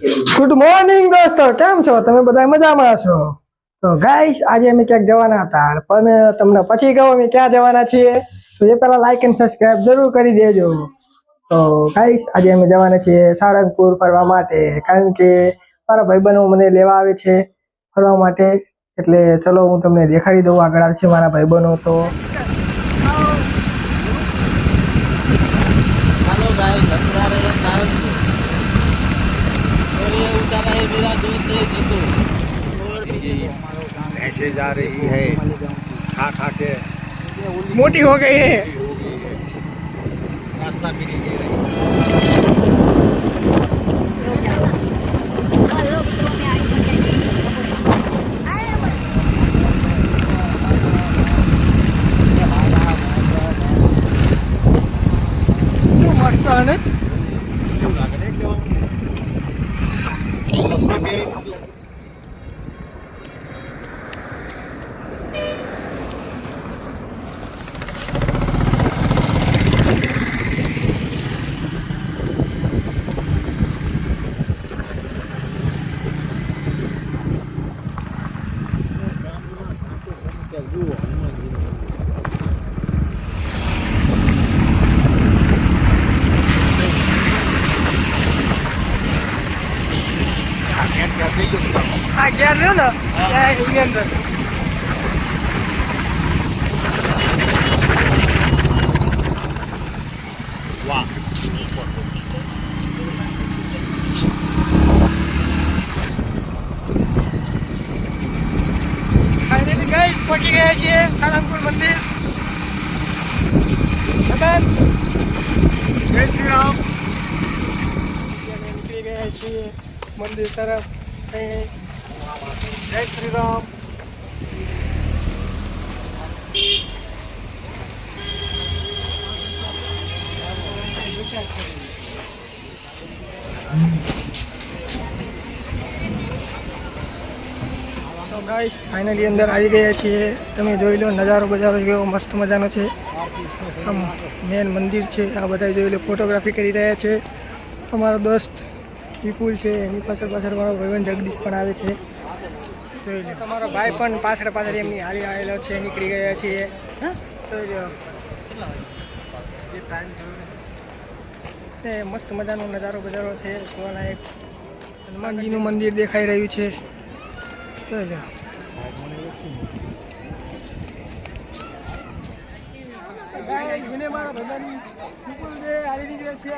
Good morning દોસ્તો. કેમ છો? તમે બધા મજામાં છો? તો ગાઈસ આજે અમે ક્યાંક જવાના હતા, પણ તમને પછી કહો, અમે ક્યાં જવાના છીએ? તો એ પહેલા લાઇક એન્ડ સબસ્ક્રાઇબ જરૂર કરી દેજો. તો ગાઈસ આજે અમે જવાના છીએ સાળંગપુર ફરવા માટે, કારણ કે મારા ભાઈબંધો મને લેવા આવે છે ફરવા માટે. એટલે ચલો, હું તમને દેખાડી દઉં આગળ આવશે મારા ભાઈબંધો તો. ये मेरा दोस्त है जीतू। भैंसे जा रही है। खा खा के। मोटी हो गई है। रास्ता भी नहीं दे रही। है ना? ઘેર રહ્યો ને ત્યાં એની અંદર પહોંચી ગયા છીએ સાળંગપુર મંદિર. મદન જય શ્રી રામ નીકળી ગયા છીએ. મંદિર તરફ. જય શ્રી રામ. તો ગાઈસ ફાઇનલી અંદર આવી ગયા છીએ. તમે જોઈ લો, નજારો બજારો કેવો મસ્ત મજાનો છે. આમ મેન મંદિર છે, આ બધા જોઈ લો ફોટોગ્રાફી કરી રહ્યા છે. અમારો દોસ્ત વિપુલ છે, એની પાછળ પાછળ મારો ભાઈબંધ જગદીશ પણ આવે છે. તમારો ભાઈ પણ પાછળ પાછળ એમની હાલી આવેલો છે, નીકળી ગયા છીએ. જોઈ મસ્ત મજાનો નજારો બજારો છે, જોવાલાયક. હનુમાનજીનું મંદિર દેખાઈ રહ્યું છે. જોઈ મારા ભગવાન વિપુલ જે આવી નીકળે છે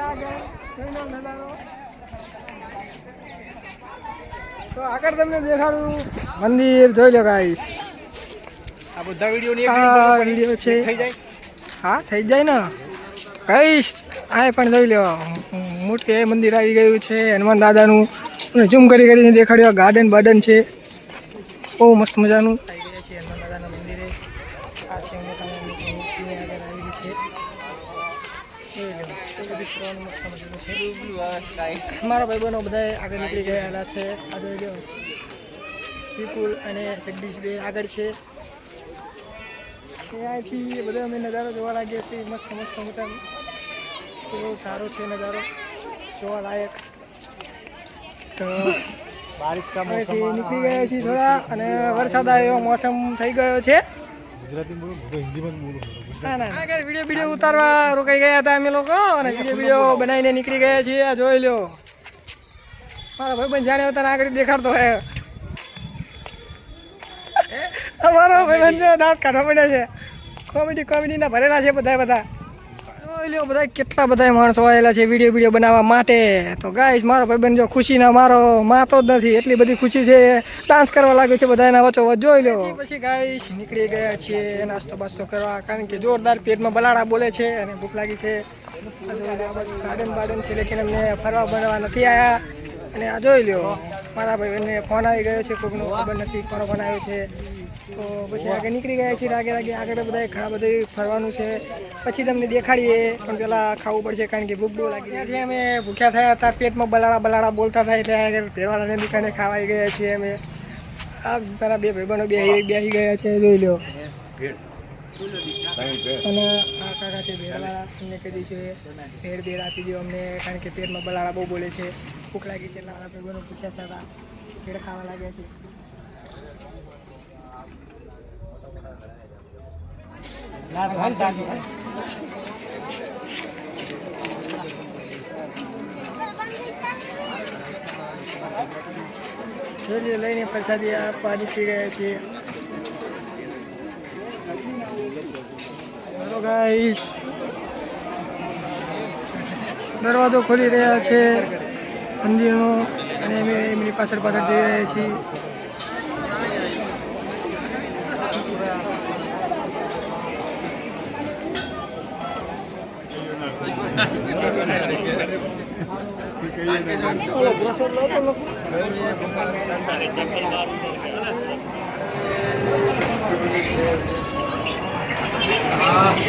જોઈ નજારો. તો આગળ તમને દેખાડું. મંદિર જોઈ લો ગાઈસ આ બધા વીડિયો વીડિયો છે. થઈ જાય. હા થઈ જાય ને? કઈશ આ પણ જોઈ લો. મોટું એ મંદિર આવી ગયું છે હનુમાન દાદાનું. ઝૂમ કરી કરીને દેખાડ્યો ગાર્ડન બાર્ડન છે. બહુ મસ્ત મજાનું આવી ગયા છે હનુમાન દાદાના મંદિરે આ છે મોટા મોટી મૂર્તિની આગળ આવેલી છે જોઈ લો એ બધી ફરવાનું મસ્ત મજાનું છે મારા ભાઈબંધો બધા આગળ નીકળી ગયેલા છે. આગળ જોઈ લો વિપુલ અને જગદીશ બે આગળ છે. અહીંયાથી બધા અમે નજારો જોવા લાગ્યા છીએ મસ્ત મસ્ત મોટા બહુ સારો છે નજારો. જોવા લાયક. તો નીકળી ગયા છીએ થોડા અને વરસાદ આવ્યો મોસમ થઈ ગયો છે. ગુજરાતી બોલું હિન્દીમાં બોલું. ના ના આગળ વીડિયો વીડિયો ઉતારવા રોકાઈ ગયા હતા અમે લોકો અને વીડિયો વીડિયો બનાવીને નીકળી ગયા છીએ. આ જોઈ લો મારા ભાઈબંધ જાણે તને આગળ દેખાડતો હે અમારો ભાઈબંધ દાંત કાઢવા પડ્યા છે. કોમેડી કોમેડીના ભરેલા છે બધા બધા. જોઈ લો બધા કેટલા બધા માણસો આવેલા છે વીડિયો વીડિયો બનાવવા માટે. તો ગાઈશ મારો ભાઈબંધ જો ખુશીના મારો, માતો જ નથી, એટલી બધી ખુશી છે. ડાન્સ કરવા લાગ્યો છે બધા એના વચ્ચો વચ્ચ જોઈ લો પછી ગાઈશ નીકળી ગયા છીએ, નાસ્તો બાસ્તો કરવા, કારણ કે જોરદાર પેટમાં બલાડા બોલે છે અને ભૂખ લાગી છે. ગાર્ડન બાર્ડન છે, લેકિન અમને ફરવા બરવા નથી આવ્યા અને આ જોઈ લ્યો, મારા ભાઈ ભાઈને ફોન આવી ગયો છે કોઈકનો ખબર નથી કોનો ફોન આવ્યો છે. તો પછી આગળ નીકળી ગયા છે રાગે રાગે આગળ બધા ઘણા બધું ફરવાનું છે. પછી તમને દેખાડીએ, પણ પહેલાં ખાવું પડશે કારણ કે ભૂખ બહુ લાગી ત્યાંથી અમે ભૂખ્યા થયા હતા, પેટમાં બલાડા બલાડા બોલતા થાય એટલે આગળ ભેળવાળાને ખાવાઈ ગયા છીએ અમે. આ મારા બે ભાઈબંધો બે બેસી ગયા છે, જોઈ લો અને આ કાકા છે, ભેળવાળા એમને કહી છે, ભેળ ભેળ આપી દો અમને, કારણ કે પેટમાં બલાળા બહુ બોલે છે. ભૂખ લાગી છે મારા ભાઈબંધો પૂછ્યા હતા, ભેળ ખાવા લાગ્યા છે. લઈને પ્રસાદી આપવા નીકળી ગયા છીએ હેલો ગાઈસ. દરવાજો ખોલી રહ્યા છે મંદિરનો અને અમે એમની પાછળ પાછળ જઈ રહ્યા છીએ.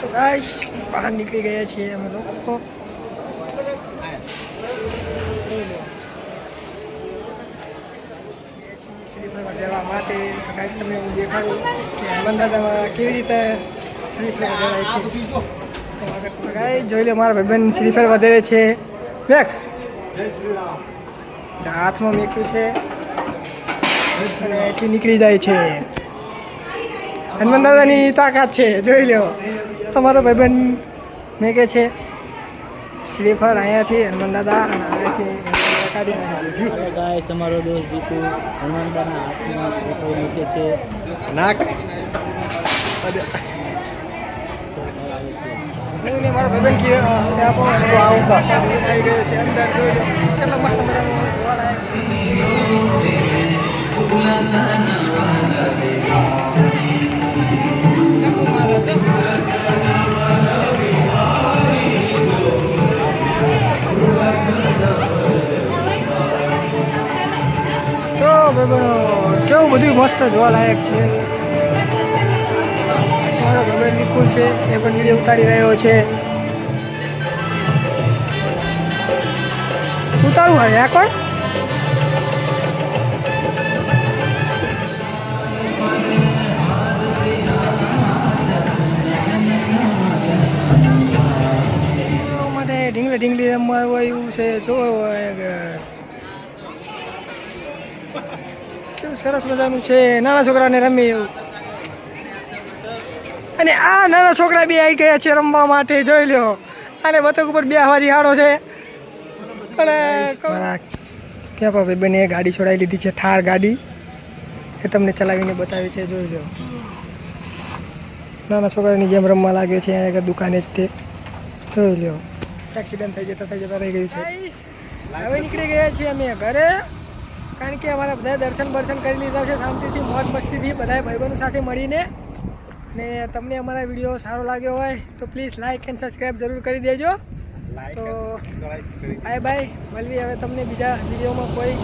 તો ગાઈસ બહાર નીકળી ગયા છીએ અમે લોકો દેવા માટે તો તમને દાદામાં કેવી રીતે શ્રીફળ વધારાય જોઈ લો, મારા ભાઈબંધ શ્રીફળ વધારે છે. દેખ હાથમાં મેક્યું છે. અને નીકળી જાય છે. હનુમાન દાદાની તાકાત છે. જોઈ લો. તમારો ભાઈબંધ મેં કે છે શ્રીફળ અહીંયાથી હનુમાન દાદા અને અહીંયાથી ગાય તમારો દેશ જીતુ. હનુમાનદાના હાથમાં શ્રીફળ મૂકે છે. નાક. મારો કી આપો. અને આવું આવી ગયો છે અંદર જોઈ લો. કેટલા મસ્ત મજાનું જોવાલાયક મસ્ત જોવાલાયક છે. મારો ગમે નિકુલ છે. એ પણ વીડિયો ઉતારી રહ્યો છે. ઉતારું હવે આ કોણ? ઢીંગલી ઢીંગલી રમવા હોય એવું છે. જો કેવું સરસ મજાનું છે. નાના છોકરાને રમે એવું. અને આ નાના છોકરા બી આવી ગયા છે રમવા માટે જોઈ લ્યો. અને બતક ઉપર બે હવારી હાડો છે. અને કે ક્યાં ભાઈ બને ગાડી છોડાવી લીધી છે થાર ગાડી. એ તમને ચલાવીને બતાવી છે જોઈ લો નાના છોકરાની જેમ રમવા લાગ્યો છે અહીંયા દુકાને જ તે. જોઈ લો એક્સિડન્ટ થઈ જતા થઈ જતા રહી ગયું છે. હવે નીકળી ગયા છીએ અમે ઘરે. કારણ કે અમારા બધા દર્શન બર્શન કરી લીધા છે શાંતિથી મોજ મસ્તીથી બધા ભાઈબંધો સાથે મળીને. અને તમને અમારા વીડિયો સારો લાગ્યો હોય તો પ્લીઝ લાઇક એન્ડ સબસ્ક્રાઈબ જરૂર કરી દેજો. તો બાય બાય મળવી હવે તમને બીજા વિડીયોમાં કોઈ